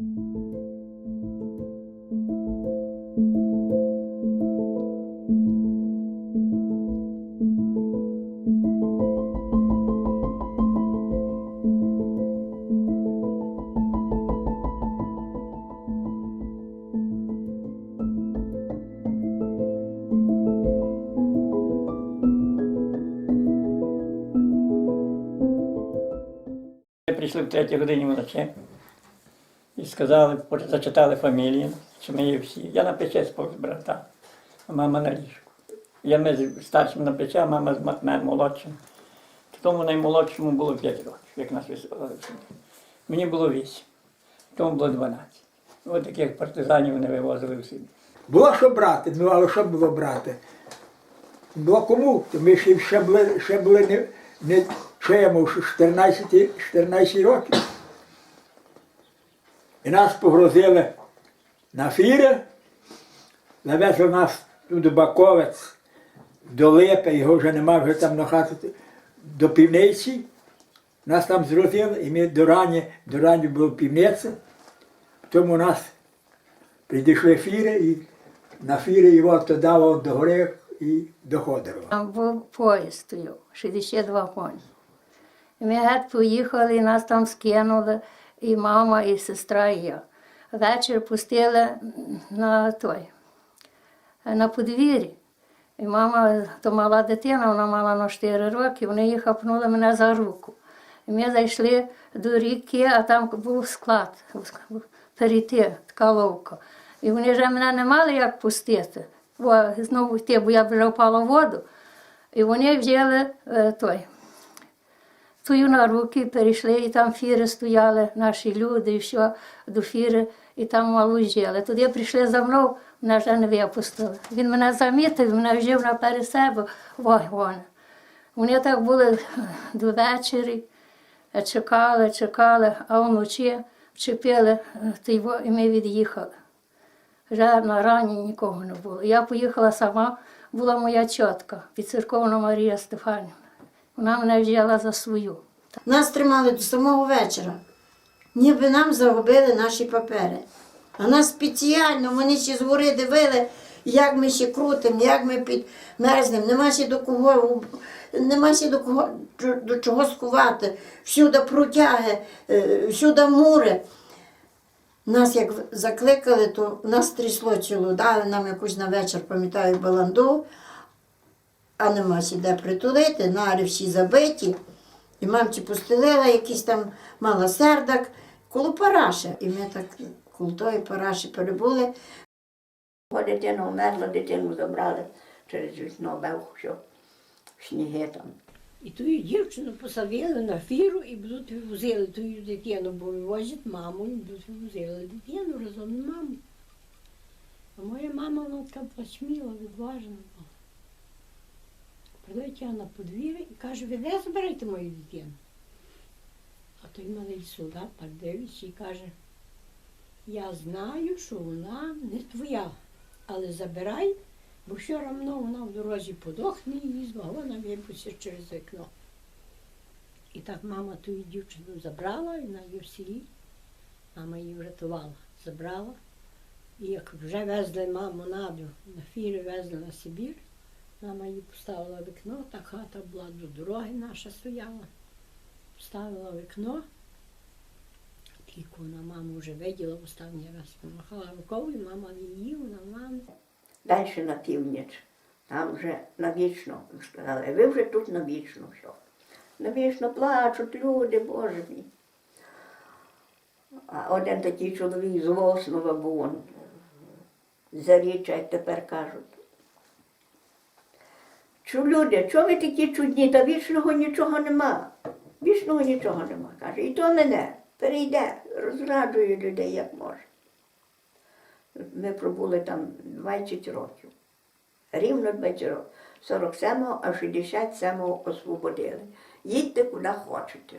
Ми прийшли в третій годині вночі і сказали, зачитали фамілії, що ми є всі. Я на печі спав з брата, а мама на ліжку. Я ми з старшим на печі, а мама з мене молодшим. Тому наймолодшому було 5 років, як нас висилали. Мені було 8, тому було 12. Ось таких партизанів вони вивозили в селі. Було що брати, ну але що було брати? Було кому? Ми ще, були, ще були не, не що я мав, що 14, 14 років. І нас погрозили на фіри, завезли нас до Баковець, до Липи, його вже нема, вже там на хату, до півниці. Нас там зрозили, і ми до рані, до рані була півниця. Тому нас Підійшли фіри і на фірі його дало до гори і до Ходорова. Там був поїзд стояв, 62 коні. Ми геть поїхали, нас там скинули, і мама, і сестра, і я. Вечір пустили на той, на подвір'ї. І мама, то мала дитина, вона мала на 4 роки, вони їх хапнули мене за руку. І ми зайшли до ріки, а там був склад, перейти, така ловка. І вони вже мене не мали як пустити, бо знову йти, бо я вже впала в воду. І вони взяли е, той. Тую на руки перейшли, і там фіри стояли, наші люди, і все до фіри, і там малу жили. Туди прийшли за мною, мене вже не випустили. Він мене замітив, мене взяв наперед себе вагон. Вони так були до вечері, чекали, чекали, а вночі вчепили той і ми від'їхали. Вже на рані нікого не було. Я поїхала сама, була моя чітка, підцерковна Марія Стефанівна. Вона мене взяла за свою. Нас тримали до самого вечора. Ніби нам загубили наші папери. А нас спеціально, вони ще з гори дивили, як ми ще крутимо, як ми підмерзнемо. Нема ще до кого, нема ще до кого до чого скувати. Всюди протяги, е, всюди мури. Нас як закликали, то нас трясло цілу, дали нам якусь на вечір, пам'ятаю, баланду, а нема ще де притулити, нари всі забиті. І мамці постелила якийсь там мала сердак коло параша. І ми так коло тої параші перебули. Бо дитина вмерла, дитину забрали через вікно, бев, що сніги там. І ту дівчину посадили на фіру і будуть вивозили ту дитину, бо вивозять маму і будуть вивозили дитину разом з мамою. А моя мама вона така була сміла, відважна була. Приходить я на подвір'я і каже, ви де заберете мою дитину? А той малий солдат так дивиться і каже, я знаю, що вона не твоя, але забирай, бо все одно вона в дорозі подохне і візьме, а вона через вікно. І так мама ту дівчину забрала, і вона є в селі. Мама її врятувала, забрала. І як вже везли маму Надю, на фірі везли на Сибір, мама її поставила вікно, та хата була до дороги наша стояла. Поставила вікно. Тільки вона маму вже виділа останній раз, помахала рукою, мама її, вона маму. Далі на північ, там вже навічно сказали, ви вже тут навічно все. Навічно плачуть люди, Боже мій. А один такий чоловік з Воснова був, як тепер кажуть. Чу люди, чого ви такі чудні, та вічного нічого нема. Вічного нічого нема, каже. І то мене перейде, розраджує людей як може. Ми пробули там 20 років. Рівно 20 років. 47-го, а 67-го освободили. Їдьте куди хочете.